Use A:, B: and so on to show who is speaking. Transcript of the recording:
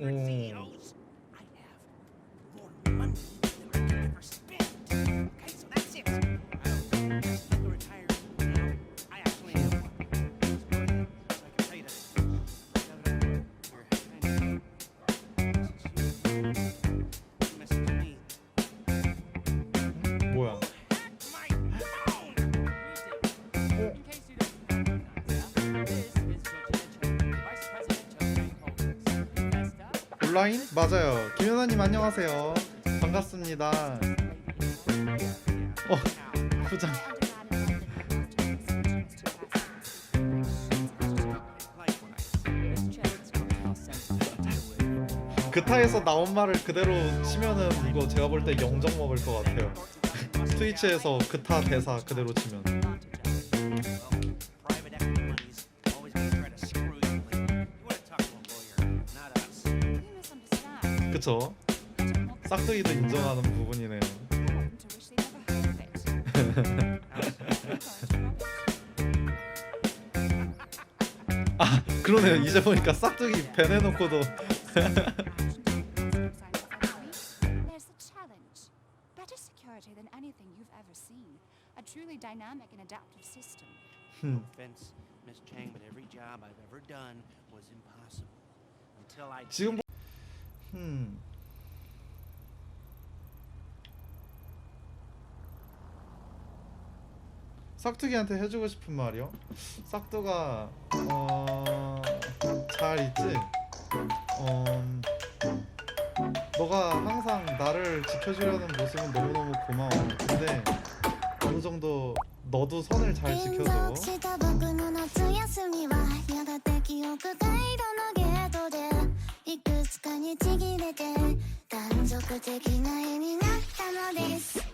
A: 100
B: mm.
A: CEOs
B: 온라인? 맞아요. 김연아님 안녕하세요. 반갑습니다. 어, 부장. 그타에서 나온 말을 그대로 치면은 이거 제가 볼 때 영정 먹을 것 같아요. 트위치에서 그타 대사 그대로 치면. 그쵸? 싹두이도 인정하는 부분이네요. 아 그러네요. 이제 보니까 싹두기 배 내놓고도
C: There's the challenge. Better security than anything you've ever seen. A truly dynamic and adaptive system.
A: No offense, Miss Chang, but every job I've ever done was impossible until I
B: 지금 보- 음. 싹두기한테 해주고 싶은 말이요. 싹두가 어... 잘 있지. 어... 너가 항상 나를 지켜주려는 모습은 너무너무 고마워. 근데 어느 정도 너도 선을
D: 잘連
B: 지켜줘.
D: にちぎれて断続的な絵になったのです。